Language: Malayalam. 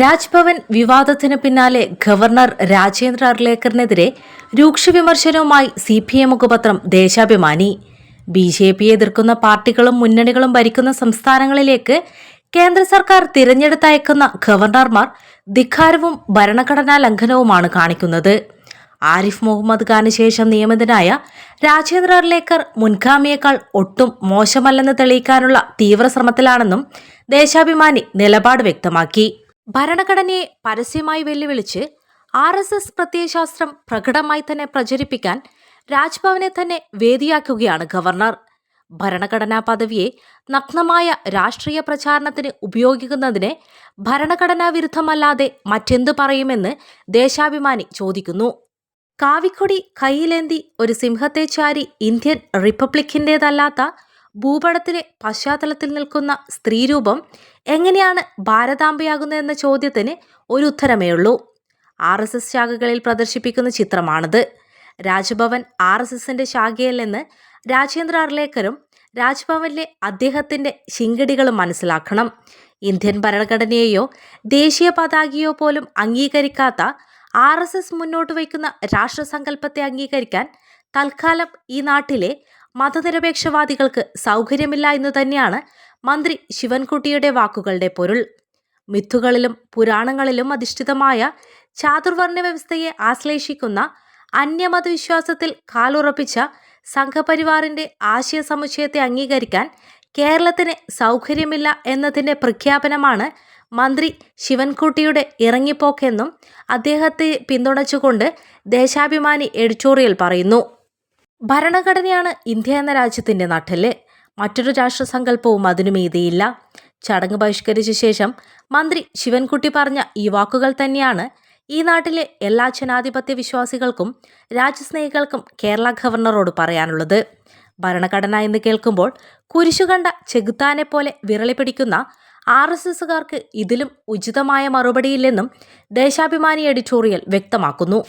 രാജ്ഭവൻ വിവാദത്തിന് പിന്നാലെ ഗവർണർ രാജേന്ദ്ര അർലേക്കറിനെതിരെ രൂക്ഷ വിമർശനവുമായി സി പി എം മുഖപത്രം ദേശാഭിമാനി. ബി ജെ പിയെ എതിർക്കുന്ന പാർട്ടികളും മുന്നണികളും ഭരിക്കുന്ന സംസ്ഥാനങ്ങളിലേക്ക് കേന്ദ്ര സർക്കാർ തിരഞ്ഞെടുത്തയക്കുന്ന ഗവർണർമാർ ധിക്കാരവും ഭരണഘടനാ ലംഘനവുമാണ് കാണിക്കുന്നത്. ആരിഫ് മുഹമ്മദ് ഖാന് ശേഷം നിയമിതനായ രാജേന്ദ്ര അർലേക്കർ മുൻഗാമിയേക്കാൾ ഒട്ടും മോശമല്ലെന്ന് തെളിയിക്കാനുള്ള തീവ്രശ്രമത്തിലാണെന്നും ദേശാഭിമാനി നിലപാട് വ്യക്തമാക്കി. ഭരണഘടനയെ പരസ്യമായി വെല്ലുവിളിച്ച് ആർ എസ് എസ് പ്രത്യയശാസ്ത്രം പ്രകടമായി തന്നെ പ്രചരിപ്പിക്കാൻ രാജ്ഭവനെ തന്നെ വേദിയാക്കുകയാണ് ഗവർണർ. ഭരണഘടനാ പദവിയെ നഗ്നമായ രാഷ്ട്രീയ പ്രചാരണത്തിന് ഉപയോഗിക്കുന്നതിനെ ഭരണഘടനാ വിരുദ്ധമല്ലാതെ മറ്റെന്തു പറയുമെന്ന് ദേശാഭിമാനി ചോദിക്കുന്നു. കാവിക്കൊടി കയ്യിലേന്തി ഒരു സിംഹത്തെ ചാരി ഇന്ത്യൻ റിപ്പബ്ലിക്കിന്റേതല്ലാത്ത ഭൂപടത്തിലെ പശ്ചാത്തലത്തിൽ നിൽക്കുന്ന സ്ത്രീരൂപം എങ്ങനെയാണ് ഭാരതാംബയാകുന്നതെന്ന ചോദ്യത്തിന് ഒരു ഉത്തരമേ ഉള്ളൂ ആർ എസ് എസ് ശാഖകളിൽ പ്രദർശിപ്പിക്കുന്ന ചിത്രമാണിത്. രാജ്ഭവൻ ആർ എസ് എസിന്റെ നിന്ന് രാജേന്ദ്ര അർലേക്കറും രാജ്ഭവനിലെ അദ്ദേഹത്തിന്റെ ശിങ്കടികളും മനസ്സിലാക്കണം. ഇന്ത്യൻ ഭരണഘടനയെയോ ദേശീയ പതാകയോ പോലും അംഗീകരിക്കാത്ത ആർ എസ് എസ് മുന്നോട്ട് വയ്ക്കുന്ന രാഷ്ട്രസങ്കല്പത്തെ അംഗീകരിക്കാൻ തൽക്കാലം ഈ നാട്ടിലെ മതനിരപേക്ഷവാദികൾക്ക് സൗകര്യമില്ല എന്ന് തന്നെയാണ് മന്ത്രി ശിവൻകുട്ടിയുടെ വാക്കുകളുടെ പൊരുൾ. മിത്തുകളിലും പുരാണങ്ങളിലും അധിഷ്ഠിതമായ ചാതുർവർണ വ്യവസ്ഥയെ ആശ്ലേഷിക്കുന്ന അന്യമതവിശ്വാസത്തിൽ കാലുറപ്പിച്ച സംഘപരിവാറിന്റെ ആശയ സമുച്ചയത്തെ അംഗീകരിക്കാൻ കേരളത്തിന് സൗകര്യമില്ല എന്നതിന്റെ പ്രഖ്യാപനമാണ് മന്ത്രി ശിവൻകുട്ടിയുടെ ഇറങ്ങിപ്പോക്കെന്നും അദ്ദേഹത്തെ പിന്തുണച്ചുകൊണ്ട് ദേശാഭിമാനി എഡിറ്റോറിയൽ പറയുന്നു. ഭരണഘടനയാണ് ഇന്ത്യ എന്ന രാജ്യത്തിന്റെ നട്ടെല്ല്. മറ്റൊരു രാഷ്ട്രസങ്കല്പവും അതിനു മീതിയില്ല. ചടങ്ങ് ബഹിഷ്കരിച്ച ശേഷം മന്ത്രി ശിവൻകുട്ടി പറഞ്ഞ ഈ വാക്കുകൾ തന്നെയാണ് ഈ നാട്ടിലെ എല്ലാ ജനാധിപത്യ വിശ്വാസികൾക്കും രാജ്യസ്നേഹികൾക്കും കേരള ഗവർണറോട് പറയാനുള്ളത്. ഭരണഘടന എന്ന് കേൾക്കുമ്പോൾ കുരിശുകണ്ട ചെകുത്താനെ പോലെ വിരളി പിടിക്കുന്ന ആർ എസ് എസുകാർക്ക് ഇതിലും ഉചിതമായ മറുപടിയില്ലെന്നും ദേശാഭിമാനി എഡിറ്റോറിയൽ വ്യക്തമാക്കുന്നു.